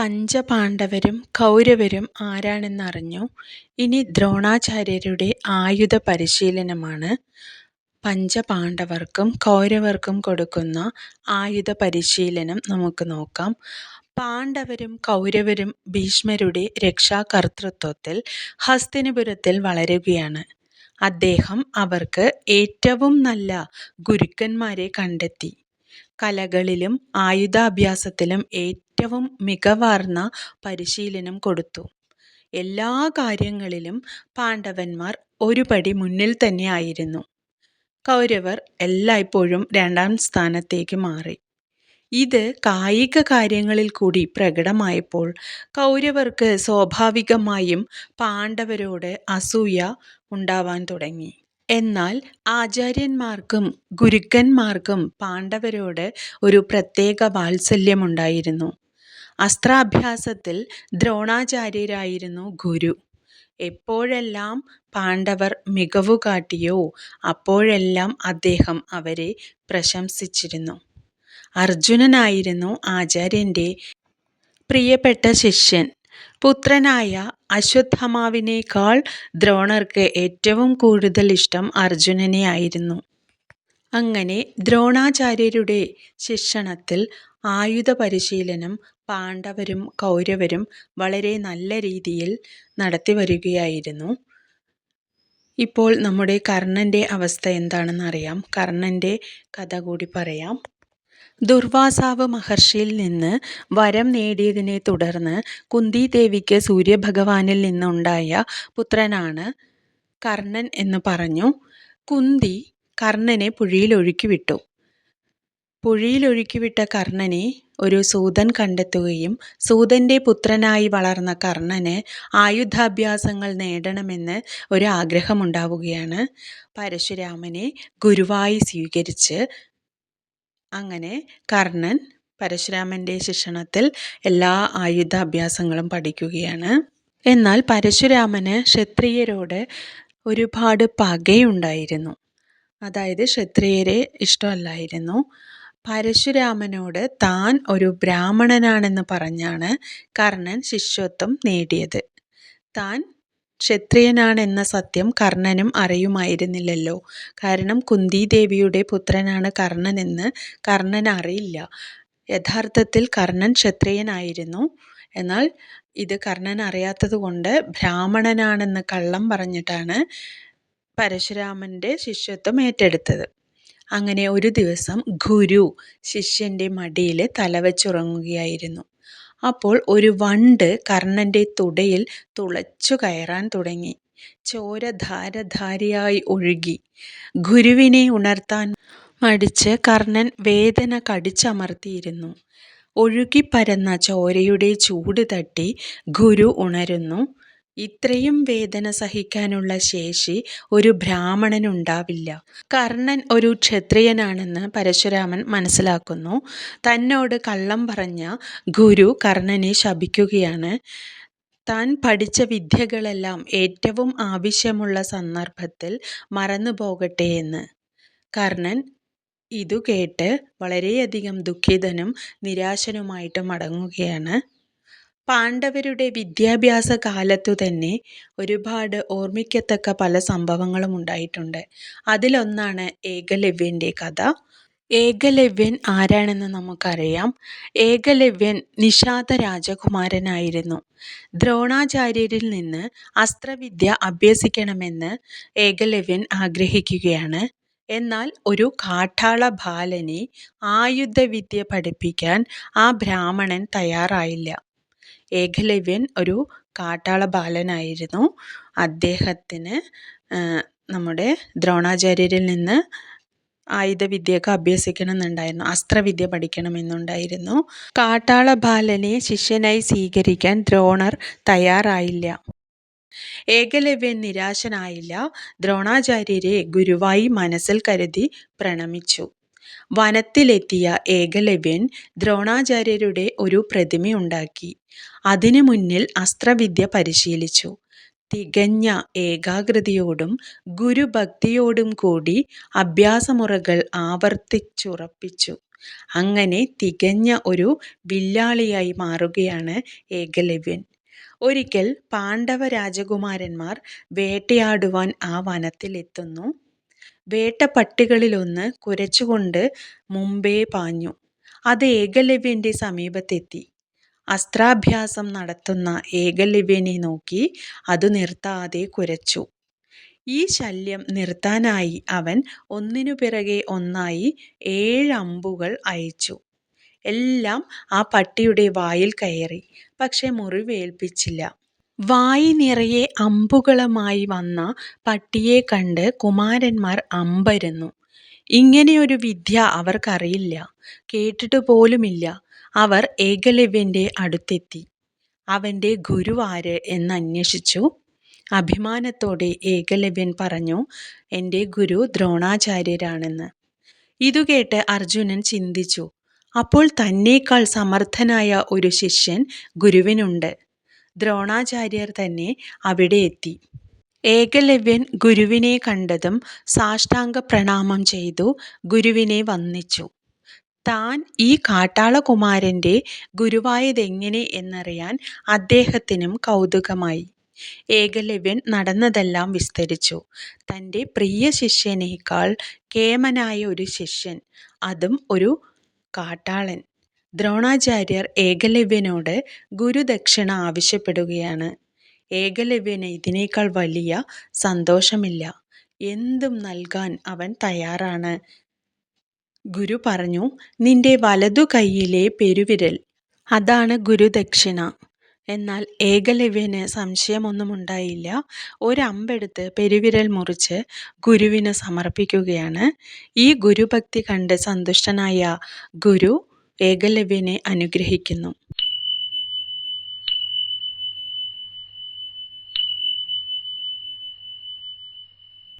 പഞ്ചപാണ്ഡവരും കൗരവരും ആരാണെന്നറിഞ്ഞു ഇനി ദ്രോണാചാര്യരുടെ ആയുധ പരിശീലനമാണ്. പഞ്ചപാണ്ഡവർക്കും കൗരവർക്കും കൊടുക്കുന്ന ആയുധ പരിശീലനം നമുക്ക് നോക്കാം. പാണ്ഡവരും കൗരവരും ഭീഷ്മരുടെ രക്ഷാകർത്തൃത്വത്തിൽ ഹസ്തിനപുരത്തിൽ വളരുകയാണ്. അദ്ദേഹം അവർക്ക് ഏറ്റവും നല്ല ഗുരുക്കന്മാരെ കണ്ടെത്തി. കലകളിലും ആയുധാഭ്യാസത്തിലും ഏറ്റവും മികവാർന്ന പരിശീലനം കൊടുത്തു. എല്ലാ കാര്യങ്ങളിലും പാണ്ഡവന്മാർ ഒരുപടി മുന്നിൽ തന്നെ ആയിരുന്നു. കൗരവർ എല്ലായ്പ്പോഴും രണ്ടാം സ്ഥാനത്തേക്ക് മാറി. ഇത് കായിക കാര്യങ്ങളിൽ കൂടി പ്രകടമായപ്പോൾ കൗരവർക്ക് സ്വാഭാവികമായും പാണ്ഡവരോട് അസൂയ ഉണ്ടാവാൻ തുടങ്ങി. എന്നാൽ ആചാര്യന്മാർക്കും ഗുരുക്കന്മാർക്കും പാണ്ഡവരോട് ഒരു പ്രത്യേക വാത്സല്യമുണ്ടായിരുന്നു. അസ്ത്രാഭ്യാസത്തിൽ ദ്രോണാചാര്യരായിരുന്നു ഗുരു. എപ്പോഴെല്ലാം പാണ്ഡവർ മികവുകാട്ടിയോ അപ്പോഴെല്ലാം അദ്ദേഹം അവരെ പ്രശംസിച്ചിരുന്നു. അർജുനനായിരുന്നു ആചാര്യന്റെ പ്രിയപ്പെട്ട ശിഷ്യൻ. പുത്രനായ അശ്വത്ഥമാവിനേക്കാൾ ദ്രോണർക്ക് ഏറ്റവും കൂടുതൽ ഇഷ്ടം അർജുനനെ ആയിരുന്നു. അങ്ങനെ ദ്രോണാചാര്യരുടെ ശിക്ഷണത്തിൽ ആയുധ പരിശീലനം പാണ്ഡവരും കൗരവരും വളരെ നല്ല രീതിയിൽ നടത്തി വരികയായിരുന്നു ഇപ്പോൾ നമ്മുടെ കർണന്റെ അവസ്ഥ എന്താണെന്ന് അറിയാം. കർണന്റെ കഥ കൂടി പറയാം. ദുർവാസാവ് മഹർഷിയിൽ നിന്ന് വരം നേടിയതിനെ തുടർന്ന് കുന്തി ദേവിക്ക് സൂര്യഭഗവാനിൽ നിന്നുണ്ടായ പുത്രനാണ് കർണൻ എന്ന് പറഞ്ഞു. കുന്തി കർണനെ പുഴയിൽ ഒഴുക്കിവിട്ടു. പുഴയിൽ ഒഴുക്കിവിട്ട കർണനെ ഒരു സൂതൻ കണ്ടെത്തുകയും സൂതന്റെ പുത്രനായി വളർന്ന കർണന് ആയുധാഭ്യാസങ്ങൾ നേടണമെന്ന് ഒരു ആഗ്രഹമുണ്ടാവുകയാണ്. പരശുരാമനെ ഗുരുവായി സ്വീകരിച്ച് അങ്ങനെ കർണൻ പരശുരാമന്റെ ശിക്ഷണത്തിൽ എല്ലാ ആയുധാഭ്യാസങ്ങളും പഠിക്കുകയാണ്. എന്നാൽ പരശുരാമന് ക്ഷത്രിയരോട് ഒരുപാട് പകയുണ്ടായിരുന്നു. അതായത് ക്ഷത്രിയരെ ഇഷ്ടമല്ലായിരുന്നു. പരശുരാമനോട് താൻ ഒരു ബ്രാഹ്മണനാണെന്ന് പറഞ്ഞാണ് കർണൻ ശിഷ്യത്വം നേടിയത്. താൻ ക്ഷത്രിയനാണെന്ന സത്യം കർണനും അറിയുമായിരുന്നില്ലല്ലോ. കാരണം കുന്തിദേവിയുടെ പുത്രനാണ് കർണനെന്ന് കർണൻ അറിയില്ല. യഥാർത്ഥത്തിൽ കർണൻ ക്ഷത്രിയനായിരുന്നു. എന്നാൽ ഇത് കർണന് അറിയാത്തതുകൊണ്ട് ബ്രാഹ്മണനാണെന്ന് കള്ളം പറഞ്ഞിട്ടാണ് പരശുരാമന്റെ ശിഷ്യത്വം ഏറ്റെടുത്തത്. അങ്ങനെ ഒരു ദിവസം ഗുരു ശിഷ്യന്റെ മടിയിൽ തലവെച്ചുറങ്ങുകയായിരുന്നു. അപ്പോൾ ഒരു വണ്ട് കർണന്റെ തുടയിൽ തുളച്ചു കയറാൻ തുടങ്ങി. ചോര ധാരധാരയായി ഒഴുകി. ഗുരുവിനെ ഉണർത്താൻ മടിച്ച് കർണൻ വേദന കടിച്ചമർത്തിയിരുന്നു. ഒഴുകിപ്പരന്ന ചോരയുടെ ചൂട് തട്ടി ഗുരു ഉണരുന്നു. ഇത്രയും വേദന സഹിക്കാനുള്ള ശേഷി ഒരു ബ്രാഹ്മണനുണ്ടാവില്ല. കർണൻ ഒരു ക്ഷത്രിയനാണെന്ന് പരശുരാമൻ മനസ്സിലാക്കുന്നു. തന്നോട് കള്ളം പറഞ്ഞ ഗുരു കർണനെ ശപിക്കുകയാണ്. താൻ പഠിച്ച വിദ്യകളെല്ലാം ഏറ്റവും ആവശ്യമുള്ള സന്ദർഭത്തിൽ മറന്നു പോകട്ടെ എന്ന്. കർണൻ ഇതു കേട്ട് വളരെയധികം ദുഃഖിതനും നിരാശനുമായിട്ട് മടങ്ങുകയാണ്. പാണ്ഡവരുടെ വിദ്യാഭ്യാസ കാലത്തു തന്നെ ഒരുപാട് ഓർമ്മിക്കത്തക്ക പല സംഭവങ്ങളും ഉണ്ടായിട്ടുണ്ട്. അതിലൊന്നാണ് ഏകലവ്യന്റെ കഥ. ഏകലവ്യൻ ആരാണെന്ന് നമുക്കറിയാം. ഏകലവ്യൻ നിഷാദ രാജകുമാരനായിരുന്നു. ദ്രോണാചാര്യരിൽ നിന്ന് അസ്ത്രവിദ്യ അഭ്യസിക്കണമെന്ന് ഏകലവ്യൻ ആഗ്രഹിക്കുകയാണ്. എന്നാൽ ഒരു കാട്ടാള ബാലനെ ആയുധവിദ്യ പഠിപ്പിക്കാൻ ആ ബ്രാഹ്മണൻ തയ്യാറായില്ല. ഏകലവ്യൻ ഒരു കാട്ടാള ബാലനായിരുന്നു. അദ്ദേഹത്തിന് നമ്മുടെ ദ്രോണാചാര്യരിൽ നിന്ന് ആയുധവിദ്യയൊക്കെ അഭ്യസിക്കണം എന്നുണ്ടായിരുന്നു. അസ്ത്രവിദ്യ പഠിക്കണമെന്നുണ്ടായിരുന്നു. കാട്ടാള ബാലനെ ശിഷ്യനായി സ്വീകരിക്കാൻ ദ്രോണർ തയ്യാറായില്ല. ഏകലവ്യൻ നിരാശനായില്ല. ദ്രോണാചാര്യരെ ഗുരുവായി മനസ്സിൽ കരുതി പ്രണമിച്ചു. വനത്തിലെത്തിയ ഏകലവ്യൻ ദ്രോണാചാര്യരുടെ ഒരു പ്രതിമയുണ്ടാക്കി. അതിനു മുന്നിൽ അസ്ത്രവിദ്യ പരിശീലിച്ചു. തികഞ്ഞ ഏകാഗ്രതയോടും ഗുരുഭക്തിയോടും കൂടി അഭ്യാസമുറകൾ ആവർത്തിച്ചുറപ്പിച്ചു. അങ്ങനെ തികഞ്ഞ ഒരു വില്ലാളിയായി മാറുകയാണ് ഏകലവ്യൻ. ഒരിക്കൽ പാണ്ഡവ രാജകുമാരന്മാർ വേട്ടയാടുവാൻ ആ വനത്തിലെത്തുന്നു. വേട്ടപ്പട്ടികളിലൊന്ന് കുരച്ചുകൊണ്ട് മുമ്പേ പാഞ്ഞു. അത് ഏകലവ്യന്റെ സമീപത്തെത്തി. അസ്ത്രാഭ്യാസം നടത്തുന്ന ഏകലവ്യനെ നോക്കി അത് നിർത്താതെ കുരച്ചു. ഈ ശല്യം നിർത്താനായി അവൻ ഒന്നിനു പിറകെ ഒന്നായി ഏഴ് അമ്പുകൾ അയച്ചു. എല്ലാം ആ പട്ടിയുടെ വായിൽ കയറി. പക്ഷെ മുറിവേൽപ്പിച്ചില്ല. വായ് നിറയെ അമ്പുകളുമായി വന്ന പട്ടിയെ കണ്ട് കുമാരന്മാർ അമ്പരന്നു. ഇങ്ങനെയൊരു വിദ്യ അവർക്കറിയില്ല. കേട്ടിട്ട് പോലുമില്ല അവർ ഏകലവ്യന്റെ അടുത്തെത്തി. അവന്റെ ഗുരുവാര് എന്നന്വേഷിച്ചു. അഭിമാനത്തോടെ ഏകലവ്യൻ പറഞ്ഞു എന്റെ ഗുരു ദ്രോണാചാര്യരാണെന്ന്. " ഇതുകേട്ട് അർജുനൻ ചിന്തിച്ചു. അപ്പോൾ തന്നേക്കാൾ സമർത്ഥനായ ഒരു ശിഷ്യൻ ഗുരുവിനുണ്ട്. ദ്രോണാചാര്യർ തന്നെ അവിടെ എത്തി ഏകലവ്യൻ ഗുരുവിനെ കണ്ടതും സാഷ്ടാംഗ പ്രണാമം ചെയ്തു ഗുരുവിനെ വന്ദിച്ചു. താൻ ഈ കാട്ടാളകുമാരന്റെ ഗുരുവായതെങ്ങനെ എന്നറിയാൻ അദ്ദേഹത്തിനും കൗതുകമായി. ഏകലവ്യൻ നടന്നതെല്ലാം വിസ്തരിച്ചു. തന്റെ പ്രിയ ശിഷ്യനേക്കാൾ കേമനായ ഒരു ശിഷ്യൻ, അതും ഒരു കാട്ടാളൻ. ദ്രോണാചാര്യർ ഏകലവ്യനോട് ഗുരുദക്ഷിണ ആവശ്യപ്പെടുകയാണ്. ഏകലവ്യന് ഇതിനേക്കാൾ വലിയ സന്തോഷമില്ല. എന്തും നൽകാൻ അവൻ തയ്യാറാണ്. ഗുരു പറഞ്ഞു "നിന്റെ വലതു കൈയിലെ പെരുവിരൽ, അതാണ് ഗുരുദക്ഷിണ. " എന്നാൽ ഏകലവ്യന് സംശയമൊന്നുമുണ്ടായില്ല. ഒരമ്പെടുത്ത് പെരുവിരൽ മുറിച്ച് ഗുരുവിന് സമർപ്പിക്കുകയാണ്. ഈ ഗുരുഭക്തി കണ്ട് സന്തുഷ്ടനായ ഗുരു ഏകലവ്യനെ അനുഗ്രഹിക്കുന്നു.